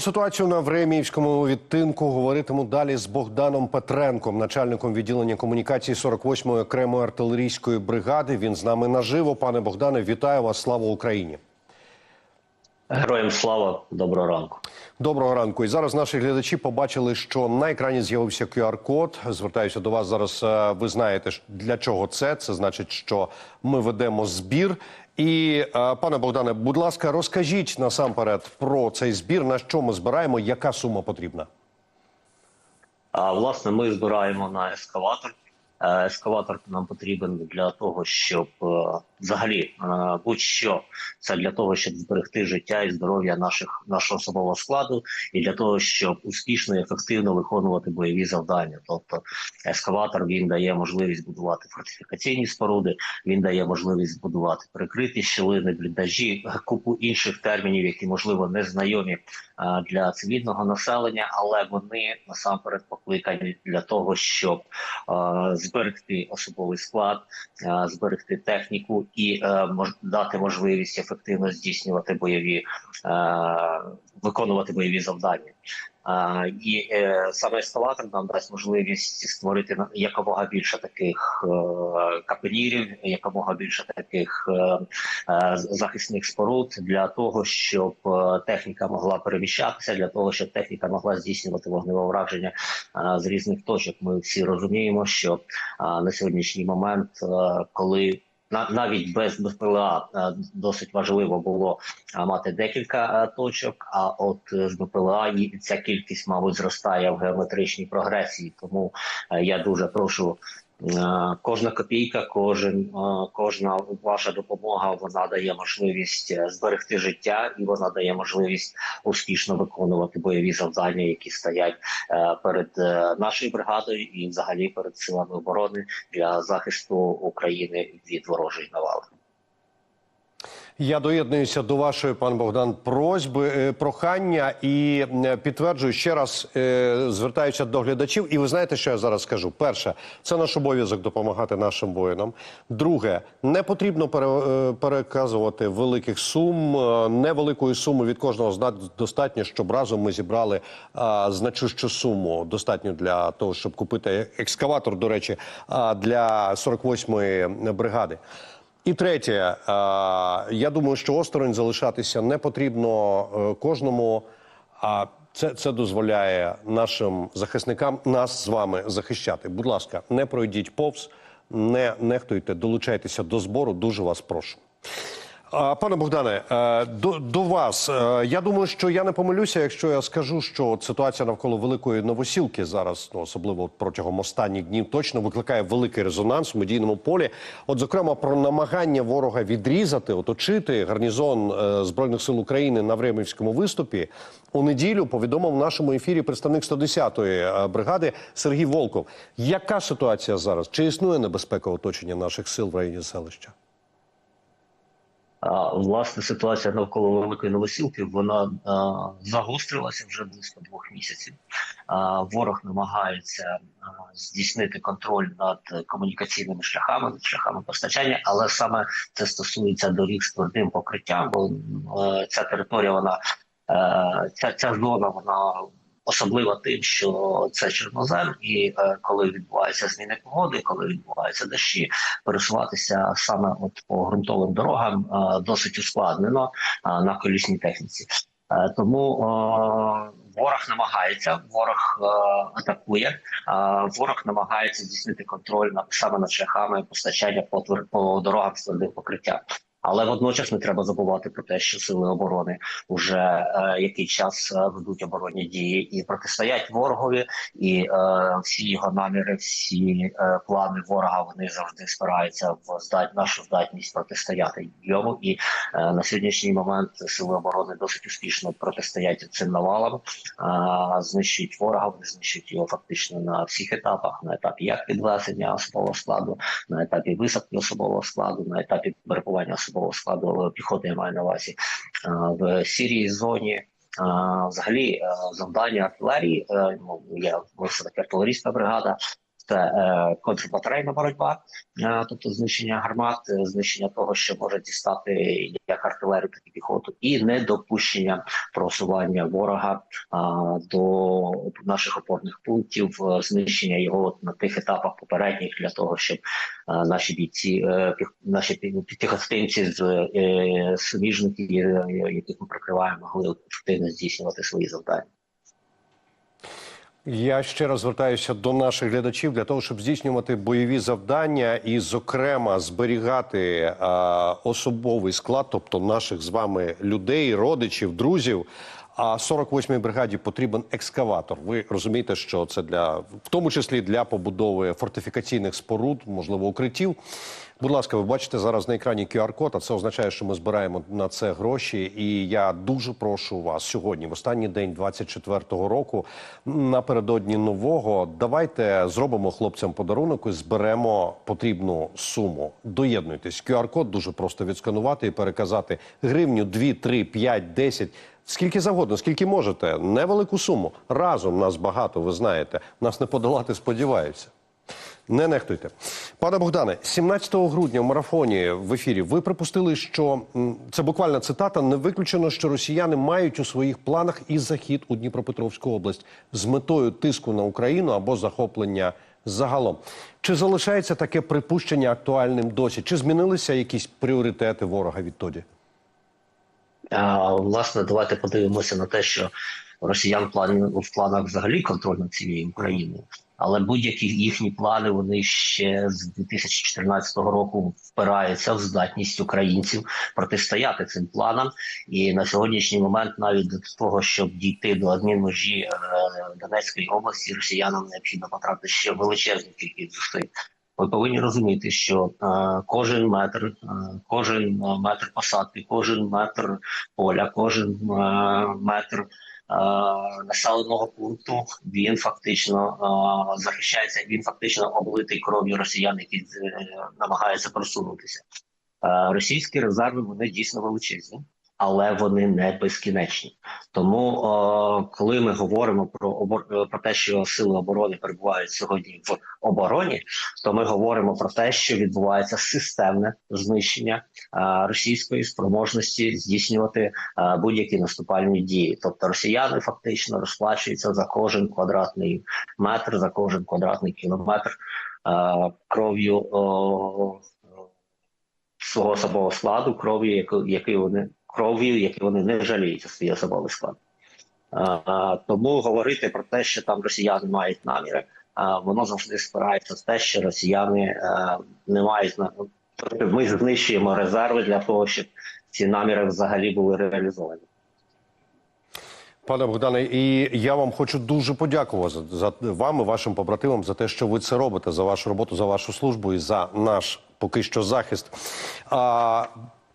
Ситуацію на Времіївському відтинку говоритиму далі з Богданом Петренком, начальником відділення комунікації 48-ї окремої артилерійської бригади. Він з нами наживо. Пане Богдане, вітаю вас! Слава Україні! Героям слава, доброго ранку. Доброго ранку. І зараз наші глядачі побачили, що на екрані з'явився QR-код. Звертаюся до вас зараз. е, Ви знаєте, для чого це? Це значить, що ми ведемо збір. І е, пане Богдане, будь ласка, розкажіть насамперед про цей збір, на що ми збираємо, яка сума потрібна. А власне, ми збираємо на ескаватор. Е, Ескаватор нам потрібен для того, щоб е, взагалі е, будь-що це для того, щоб зберегти життя і здоров'я наших нашого особового складу, і для того, щоб успішно і ефективно виконувати бойові завдання. Тобто, ескаватор він дає можливість будувати фортифікаційні споруди, він дає можливість будувати прикриті щілини, бліндажі, купу інших термінів, які можливо не знайомі для цивільного населення, але вони насамперед покликані для того, щоб е, зберегти особовий склад, е, зберегти техніку і е, дати можливість ефективно здійснювати бойові, е, виконувати бойові завдання. І е, саме ескалатор нам дасть можливість створити якомога більше таких е, капелірів, якомога більше таких е, захисних споруд для того, щоб техніка могла переміщатися, для того, щоб техніка могла здійснювати вогневе враження з різних точок. Ми всі розуміємо, що на сьогоднішній момент, коли навіть без БПЛА е, досить важливо було мати декілька е, точок. А от е, з БПЛА ця кількість, мабуть, зростає в геометричній прогресії. Тому е, я дуже прошу. Е, Кожна копійка, кожен е, кожна ваша допомога вона дає можливість е, зберегти життя, і вона дає можливість успішно виконувати бойові завдання, які стоять перед нашою бригадою і взагалі перед силами оборони для захисту України від ворожої навали. Я доєднуюся до вашої, пан Богдан, просьби, е, прохання і підтверджую ще раз, е, звертаюся до глядачів. І ви знаєте, що я зараз скажу? Перше, це наш обов'язок допомагати нашим воїнам. Друге, не потрібно е, переказувати великих сум. Невеликої суми від кожного достатньо, щоб разом ми зібрали значущу суму. Достатньо для того, щоб купити екскаватор, до речі, для 48-ї бригади. І третє, е, я думаю, що осторонь залишатися не потрібно е, кожному. А це, це дозволяє нашим захисникам нас з вами захищати. Будь ласка, не пройдіть повз, не нехтуйте, долучайтеся до збору. Дуже вас прошу. Пане Богдане, е, до, до вас. Е, Я думаю, що я не помилюся, якщо я скажу, що ситуація навколо великої новосілки зараз, ну особливо протягом останніх днів, точно викликає великий резонанс в медійному полі. От, зокрема, про намагання ворога відрізати, оточити гарнізон е, збройних сил України на Времівському виступі. У неділю повідомив в нашому ефірі представник 110-ї е, бригади Сергій Волков. Яка ситуація зараз? Чи існує небезпека оточення наших сил в районі селища? А, Власне, ситуація навколо великої новосілки вона а, загострилася вже близько двох місяців. А, ворог намагається а, здійснити контроль над комунікаційними шляхами, над шляхами постачання, але саме це стосується доріг з твердим покриттям, бо е, ця територія, вона ця, ця зона, вона. Особливо тим, що це чорнозем, і е, коли відбуваються зміни погоди, коли відбуваються дощі, пересуватися саме от по ґрунтовим дорогам е, досить ускладнено е, на колісній техніці. Тому ворог намагається, ворог атакує, ворог намагається здійснити контроль над саме над шляхами постачання по, по дорогам з твердим покриттям. Але водночас не треба забувати про те, що сили оборони вже е, який час е, ведуть оборонні дії і протистоять ворогові, і е, всі його наміри, всі е, плани ворога вони завжди спираються в здат, нашу здатність протистояти йому. І е, на сьогоднішній момент сили оборони досить успішно протистоять цим навалам, е, знищують ворога, вони знищують його фактично на всіх етапах: на етапі як підвезення особового складу, на етапі висадки особового складу, на етапі перебування особового складу піхоти я маю на увазі е, в сірій зоні. Е, Взагалі, е, завдання артилерії, ну, я все таки артилерійська бригада, це е, контрбатарейна боротьба, е, тобто знищення гармат, е, знищення того, що може дістати як артилерію, так і піхоту, і недопущення просування ворога до наших опорних пунктів, знищення його на тих етапах попередніх для того, щоб наші бійці, наші піхотинці з суміжників, яких ми прикриваємо, могли ефективно здійснювати свої завдання. Я ще раз звертаюся до наших глядачів для того, щоб здійснювати бойові завдання і, зокрема, зберігати а, особовий склад, тобто наших з вами людей, родичів, друзів. А 48-й бригаді потрібен екскаватор. Ви розумієте, що це для в тому числі для побудови фортифікаційних споруд, можливо, укриттів. Будь ласка, ви бачите зараз на екрані QR-код, а це означає, що ми збираємо на це гроші. І я дуже прошу вас сьогодні, в останній день 24-го року, напередодні нового, давайте зробимо хлопцям подарунок і зберемо потрібну суму. Доєднуйтесь. QR-код дуже просто відсканувати і переказати гривню 2, 3, 5, 10, Скільки завгодно, скільки можете, невелику суму. Разом нас багато, ви знаєте. Нас не подолати, сподіваюся. Не нехтуйте. Пане Богдане, 17 грудня в марафоні в ефірі ви припустили, що це буквальна цитата. Не виключено, що росіяни мають у своїх планах і захід у Дніпропетровську область з метою тиску на Україну або захоплення загалом. Чи залишається таке припущення актуальним досі? Чи змінилися якісь пріоритети ворога відтоді? Власне, давайте подивимося на те, що росіян в плані в планах взагалі контроль над цією Україною. Але будь-які їхні плани вони ще з 2014 року впираються в здатність українців протистояти цим планам. І на сьогоднішній момент, навіть до того, щоб дійти до адмінмежі е, Донецької області, росіянам необхідно потратити ще величезну кількість зусиль. Ви повинні розуміти, що е, кожен метр, е, кожен е, метр посадки, кожен метр поля, кожен метр населеного пункту він фактично захищається. Він фактично облитий кров'ю росіян, які намагаються просунутися. Російські резерви вони дійсно величезні. Але вони не безкінечні. Тому, е, коли ми говоримо про е, про те, що сили оборони перебувають сьогодні в обороні, то ми говоримо про те, що відбувається системне знищення е, російської спроможності здійснювати будь-які наступальні дії. Тобто росіяни фактично розплачуються за кожен квадратний метр, за кожен квадратний кілометр е, кров'ю о, свого особового складу, кров'ю, яку- який вони кров'ю, які вони не жаліють за свій особовий склад. А, тому говорити про те, що там росіяни мають наміри, а, воно завжди спирається в те, що росіяни е, не мають тобто ми знищуємо резерви для того, щоб ці наміри взагалі були реалізовані. Пане Богдане, і я вам хочу дуже подякувати за вам і вашим побратимам за те, що ви це робите, за вашу роботу, за вашу службу і за наш поки що захист. А,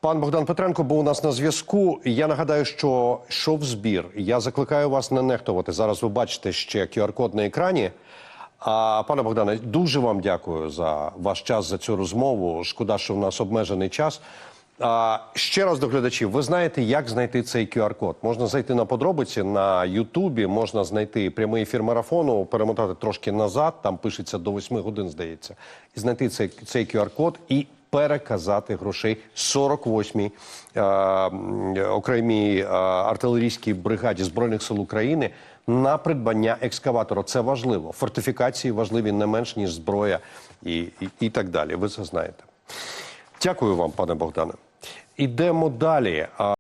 пан Богдан Петренко був у нас на зв'язку. Я нагадаю, що йшов збір. Я закликаю вас не нехтувати. Зараз ви бачите ще QR-код на екрані. А пане Богдане, дуже вам дякую за ваш час за цю розмову. Шкода, що в нас обмежений час. А, ще раз до глядачів, ви знаєте, як знайти цей QR-код. Можна зайти на подробиці на Ютубі, можна знайти прямий ефір марафону, перемотати трошки назад, там пишеться до 8 годин, здається, і знайти цей, цей QR-код і переказати грошей 48-й е, окремій е, артилерійській бригаді Збройних сил України на придбання екскаватора. Це важливо. Фортифікації важливі не менш, ніж зброя і, і, і так далі. Ви це знаєте. Дякую вам, пане Богдане. Ідемо далі.